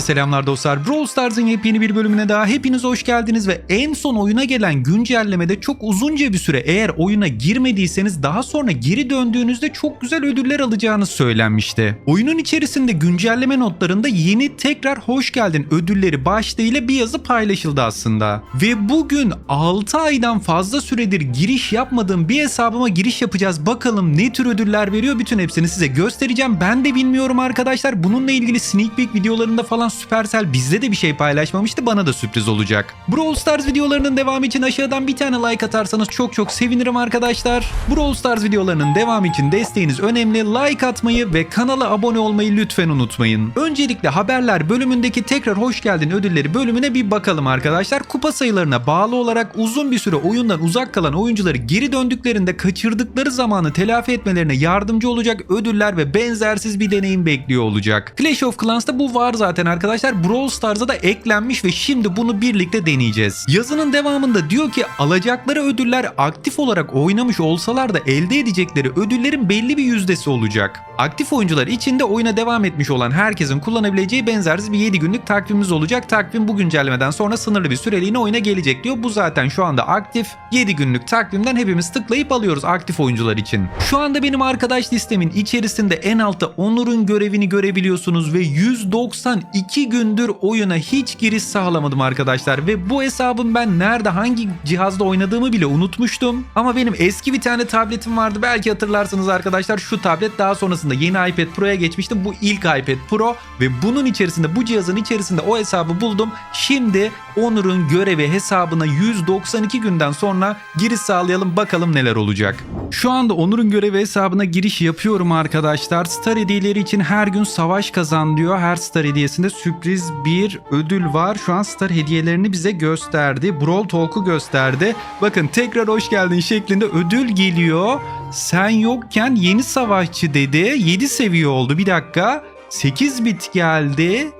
Selamlar dostlar. Brawl Stars'ın yepyeni bir bölümüne daha hepiniz hoş geldiniz ve en son oyuna gelen güncellemede çok uzunca bir süre eğer oyuna girmediyseniz daha sonra geri döndüğünüzde çok güzel ödüller alacağınız söylenmişti. Oyunun içerisinde güncelleme notlarında yeni tekrar hoş geldin ödülleri başlığıyla bir yazı paylaşıldı aslında. Ve bugün 6 aydan fazla süredir giriş yapmadığım bir hesabıma giriş yapacağız. Bakalım ne tür ödüller veriyor bütün hepsini size göstereceğim. Ben de bilmiyorum arkadaşlar. Bununla ilgili sneak peek videolarında falan Supercell bizde de bir şey paylaşmamıştı. Bana da sürpriz olacak. Brawl Stars videolarının devamı için aşağıdan bir tane like atarsanız çok çok sevinirim arkadaşlar. Brawl Stars videolarının devamı için desteğiniz önemli. Like atmayı ve kanala abone olmayı lütfen unutmayın. Öncelikle haberler bölümündeki tekrar hoş geldin ödülleri bölümüne bir bakalım arkadaşlar. Kupa sayılarına bağlı olarak uzun bir süre oyundan uzak kalan oyuncuları geri döndüklerinde kaçırdıkları zamanı telafi etmelerine yardımcı olacak ödüller ve benzersiz bir deneyim bekliyor olacak. Clash of Clans'ta bu var zaten arkadaşlar. Brawl Stars'a da eklenmiş ve şimdi bunu birlikte deneyeceğiz. Yazının devamında diyor ki alacakları ödüller aktif olarak oynamış olsalar da elde edecekleri ödüllerin belli bir yüzdesi olacak. Aktif oyuncular içinde oyuna devam etmiş olan herkesin kullanabileceği benzersiz bir 7 günlük takvimimiz olacak. Takvim bu güncellemeden sonra sınırlı bir süreliğine oyuna gelecek diyor. Bu zaten şu anda aktif. 7 günlük takvimden hepimiz tıklayıp alıyoruz aktif oyuncular için. Şu anda benim arkadaş listemin içerisinde en altta Onur'un görevini görebiliyorsunuz ve 192 gündür oyuna hiç giriş sağlamadım arkadaşlar ve bu hesabın ben nerede hangi cihazda oynadığımı bile unutmuştum. Ama benim eski bir tane tabletim vardı belki hatırlarsınız arkadaşlar şu tablet daha sonrasında yeni iPad Pro'ya geçmiştim. Bu ilk iPad Pro ve bunun içerisinde bu cihazın içerisinde o hesabı buldum. Şimdi Onur'un görevi hesabına 192 günden sonra giriş sağlayalım bakalım neler olacak. Şu anda Onur'un görevi hesabına giriş yapıyorum arkadaşlar. Star hediyeleri için her gün savaş kazan diyor. Her star hediyesinde sürpriz bir ödül var. Şu an star hediyelerini bize gösterdi. Brawl Talk'u gösterdi. Bakın tekrar hoş geldin şeklinde ödül geliyor. Sen yokken yeni savaşçı dedi. 7 seviye oldu bir dakika. 8 bit geldi.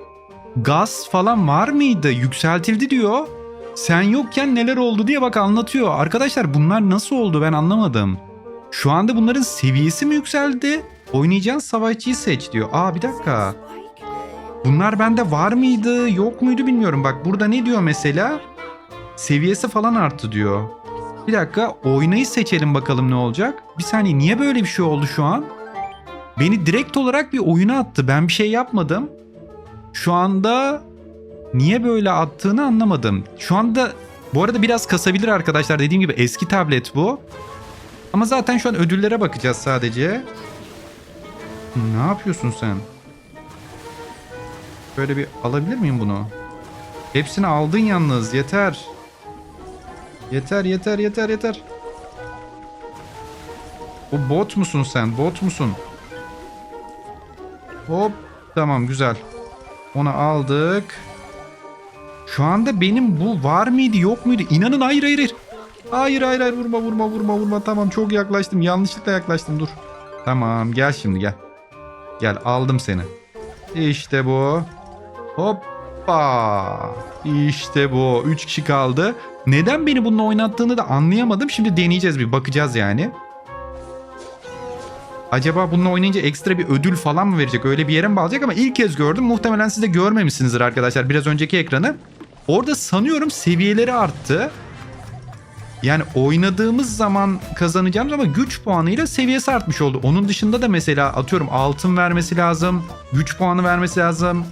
Gaz falan var mıydı? Yükseltildi diyor. Sen yokken neler oldu diye bak anlatıyor. Arkadaşlar bunlar nasıl oldu ben anlamadım. Şu anda bunların seviyesi mi yükseldi? Oynayacağın savaşçıyı seç diyor. Aa bir dakika. Bunlar bende var mıydı yok muydu bilmiyorum. Bak burada ne diyor mesela? Seviyesi falan arttı diyor. Bir dakika oynayı seçelim bakalım ne olacak. Bir saniye niye böyle bir şey oldu şu an? Beni direkt olarak bir oyuna attı. Ben bir şey yapmadım. Şu anda niye böyle attığını anlamadım. Şu anda bu arada biraz kasabilir arkadaşlar. Dediğim gibi eski tablet bu. Ama zaten şu an ödüllere bakacağız sadece. Ne yapıyorsun sen? Böyle bir alabilir miyim bunu? Hepsini aldın yalnız. Yeter. Yeter yeter yeter yeter. O bot musun sen? Bot musun? Hop. Tamam güzel. Onu aldık. Şu anda benim bu var mıydı yok muydu? İnanın hayır hayır hayır. Hayır hayır hayır vurma vurma vurma vurma. Tamam çok yaklaştım. Yanlışlıkla yaklaştım dur. Tamam gel şimdi gel. Gel aldım seni. İşte bu. Hoppa. İşte bu. 3 kişi kaldı. Neden beni bununla oynattığını da anlayamadım. Şimdi deneyeceğiz bir bakacağız yani. Acaba bununla oynayınca ekstra bir ödül falan mı verecek? Öyle bir yere mi bağlayacak ama ilk kez gördüm. Muhtemelen siz de görmemişsinizdir arkadaşlar biraz önceki ekranı. Orada sanıyorum seviyeleri arttı. Yani oynadığımız zaman kazanacağımız ama güç puanıyla seviyesi artmış oldu. Onun dışında da mesela atıyorum altın vermesi lazım. Güç puanı vermesi lazım.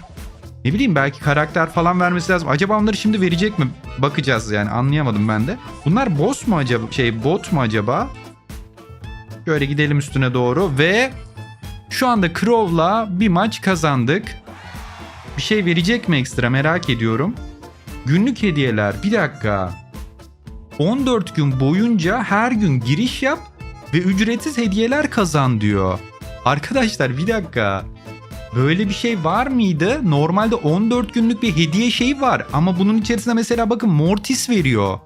Ne bileyim belki karakter falan vermesi lazım. Acaba onları şimdi verecek mi? Bakacağız yani anlayamadım ben de. Bunlar boss mu acaba? Şey bot mu acaba? Şöyle gidelim üstüne doğru ve şu anda Crow'la bir maç kazandık. Bir şey verecek mi ekstra merak ediyorum. Günlük hediyeler bir dakika. 14 gün boyunca her gün giriş yap ve ücretsiz hediyeler kazan diyor. Arkadaşlar bir dakika. Böyle bir şey var mıydı? Normalde 14 günlük bir hediye şeyi var ama bunun içerisinde mesela bakın Mortis veriyor.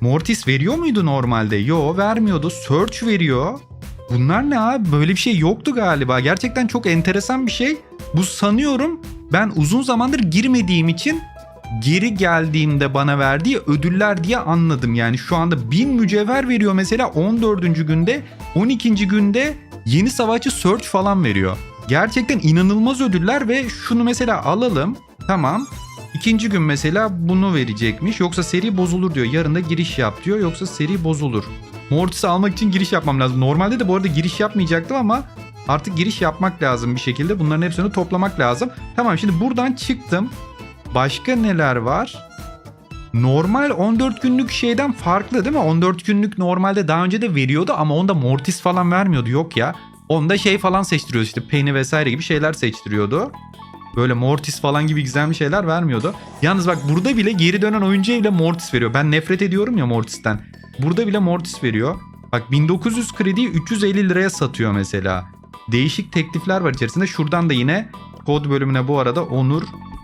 Mortis veriyor muydu normalde? Yo vermiyordu. Search veriyor. Bunlar ne abi? Böyle bir şey yoktu galiba. Gerçekten çok enteresan bir şey. Bu sanıyorum ben uzun zamandır girmediğim için geri geldiğimde bana verdiği ödüller diye anladım. Yani şu anda 1000 mücevher veriyor mesela 14. günde 12. günde yeni savaşçı search falan veriyor. Gerçekten inanılmaz ödüller ve şunu mesela alalım. Tamam. İkinci gün mesela bunu verecekmiş. Yoksa seri bozulur diyor. Yarın da giriş yap diyor. Yoksa seri bozulur. Mortis'i almak için giriş yapmam lazım. Normalde de bu arada giriş yapmayacaktım ama artık giriş yapmak lazım bir şekilde. Bunların hepsini toplamak lazım. Tamam şimdi buradan çıktım. Başka neler var? Normal 14 günlük şeyden farklı değil mi? 14 günlük normalde daha önce de veriyordu ama onda Mortis falan vermiyordu. Yok ya. Onda şey falan seçtiriyordu işte Penny vesaire gibi şeyler seçtiriyordu. Böyle Mortis falan gibi gizemli şeyler vermiyordu. Yalnız bak burada bile geri dönen oyuncuya bile Mortis veriyor. Ben nefret ediyorum ya Mortis'ten. Burada bile Mortis veriyor. Bak 1900 krediyi 350 liraya satıyor mesela. Değişik teklifler var içerisinde. Şuradan da yine kod bölümüne bu arada Onur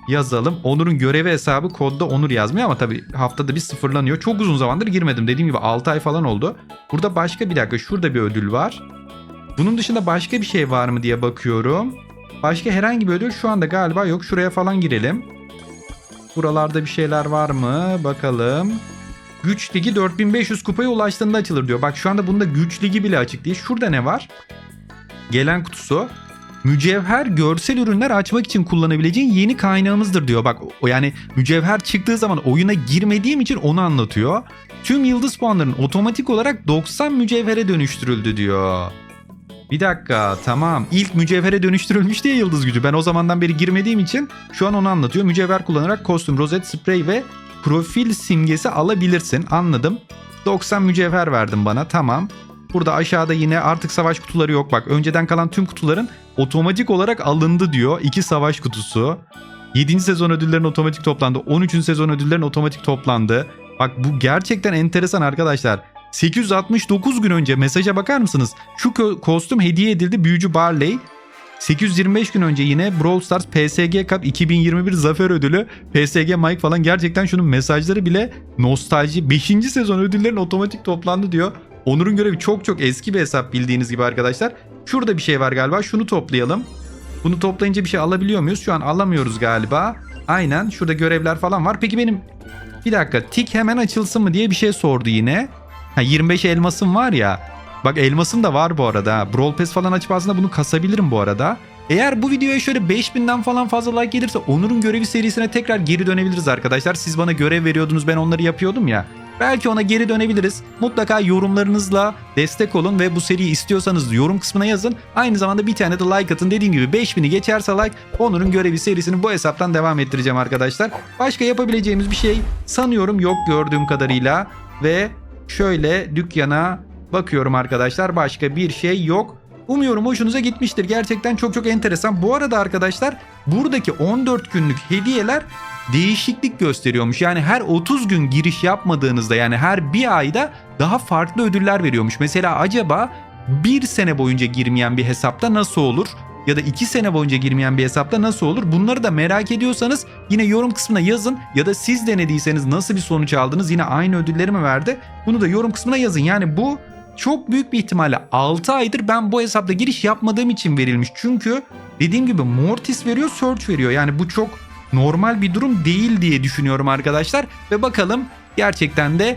yazalım. Onur'un görevi hesabı kodda Onur yazmıyor ama tabii haftada bir sıfırlanıyor. Çok uzun zamandır girmedim. Dediğim gibi 6 ay falan oldu. Burada başka bir dakika şurada bir ödül var. Bunun dışında başka bir şey var mı diye bakıyorum. Başka herhangi bir ödül şu anda galiba yok. Şuraya falan girelim. Buralarda bir şeyler var mı? Bakalım. Güç ligi 4500 kupaya ulaştığında açılır diyor. Bak şu anda bunda güç ligi bile açık değil. Şurada ne var? Gelen kutusu. Mücevher görsel ürünler açmak için kullanabileceğin yeni kaynağımızdır diyor. Bak o yani mücevher çıktığı zaman oyuna girmediğim için onu anlatıyor. Tüm yıldız puanların otomatik olarak 90 mücevhere dönüştürüldü diyor. Bir dakika tamam. İlk mücevhere dönüştürülmüş diye yıldız gücü. Ben o zamandan beri girmediğim için şu an onu anlatıyor. Mücevher kullanarak kostüm, rozet, sprey ve profil simgesi alabilirsin. Anladım. 90 mücevher verdin bana tamam. Burada aşağıda yine artık savaş kutuları yok. Bak önceden kalan tüm kutuların otomatik olarak alındı diyor. İki savaş kutusu. 7. sezon ödüllerin otomatik toplandı. 13. sezon ödüllerin otomatik toplandı. Bak bu gerçekten enteresan arkadaşlar. 869 gün önce mesaja bakar mısınız? Şu ko- kostüm hediye edildi büyücü Barley. 825 gün önce yine Brawl Stars PSG Cup 2021 zafer ödülü PSG Mike falan gerçekten şunun mesajları bile nostalji. 5. sezon ödüllerin otomatik toplandı diyor. Onur'un görevi çok çok eski bir hesap bildiğiniz gibi arkadaşlar. Şurada bir şey var galiba şunu toplayalım. Bunu toplayınca bir şey alabiliyor muyuz? Şu an alamıyoruz galiba. Aynen şurada görevler falan var. Peki benim bir dakika tik hemen açılsın mı diye bir şey sordu yine. Ha 25 elmasım var ya. Bak elmasım da var bu arada. Brawl Pass falan açıp aslında bunu kasabilirim bu arada. Eğer bu videoya şöyle 5000'den falan fazla like gelirse Onur'un görevi serisine tekrar geri dönebiliriz arkadaşlar. Siz bana görev veriyordunuz ben onları yapıyordum ya. Belki ona geri dönebiliriz. Mutlaka yorumlarınızla destek olun ve bu seriyi istiyorsanız yorum kısmına yazın. Aynı zamanda bir tane de like atın. Dediğim gibi 5000'i geçerse like Onur'un görevi serisini bu hesaptan devam ettireceğim arkadaşlar. Başka yapabileceğimiz bir şey sanıyorum yok gördüğüm kadarıyla. Ve şöyle dükkana bakıyorum arkadaşlar başka bir şey yok. Umuyorum hoşunuza gitmiştir. Gerçekten çok çok enteresan. Bu arada arkadaşlar buradaki 14 günlük hediyeler değişiklik gösteriyormuş. Yani her 30 gün giriş yapmadığınızda yani her bir ayda daha farklı ödüller veriyormuş. Mesela acaba bir sene boyunca girmeyen bir hesapta nasıl olur? Ya da iki sene boyunca girmeyen bir hesapta nasıl olur? Bunları da merak ediyorsanız yine yorum kısmına yazın. Ya da siz denediyseniz nasıl bir sonuç aldınız? Yine aynı ödülleri mi verdi? Bunu da yorum kısmına yazın. Yani bu çok büyük bir ihtimalle 6 aydır ben bu hesapta giriş yapmadığım için verilmiş. Çünkü dediğim gibi Mortis veriyor, Search veriyor. Yani bu çok normal bir durum değil diye düşünüyorum arkadaşlar. Ve bakalım gerçekten de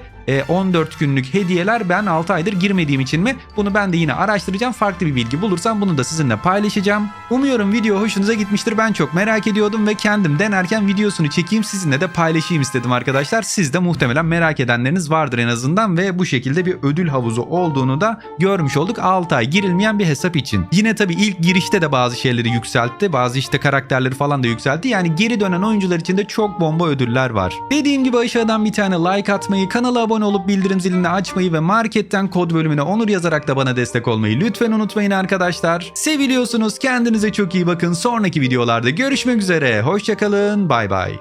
14 günlük hediyeler ben 6 aydır girmediğim için mi? Bunu ben de yine araştıracağım. Farklı bir bilgi bulursam bunu da sizinle paylaşacağım. Umuyorum video hoşunuza gitmiştir. Ben çok merak ediyordum ve kendim denerken videosunu çekeyim sizinle de paylaşayım istedim arkadaşlar. Siz de muhtemelen merak edenleriniz vardır en azından ve bu şekilde bir ödül havuzu olduğunu da görmüş olduk 6 ay girilmeyen bir hesap için. Yine tabii ilk girişte de bazı şeyleri yükseltti. Bazı işte karakterleri falan da yükseltti. Yani geri dönen oyuncular için de çok bomba ödüller var. Dediğim gibi aşağıdan bir tane like atmayı, kanala abone olup bildirim zilini açmayı ve marketten kod bölümüne onur yazarak da bana destek olmayı lütfen unutmayın arkadaşlar. Seviliyorsunuz. Kendinize çok iyi bakın. Sonraki videolarda görüşmek üzere. Hoşçakalın. Bay bay.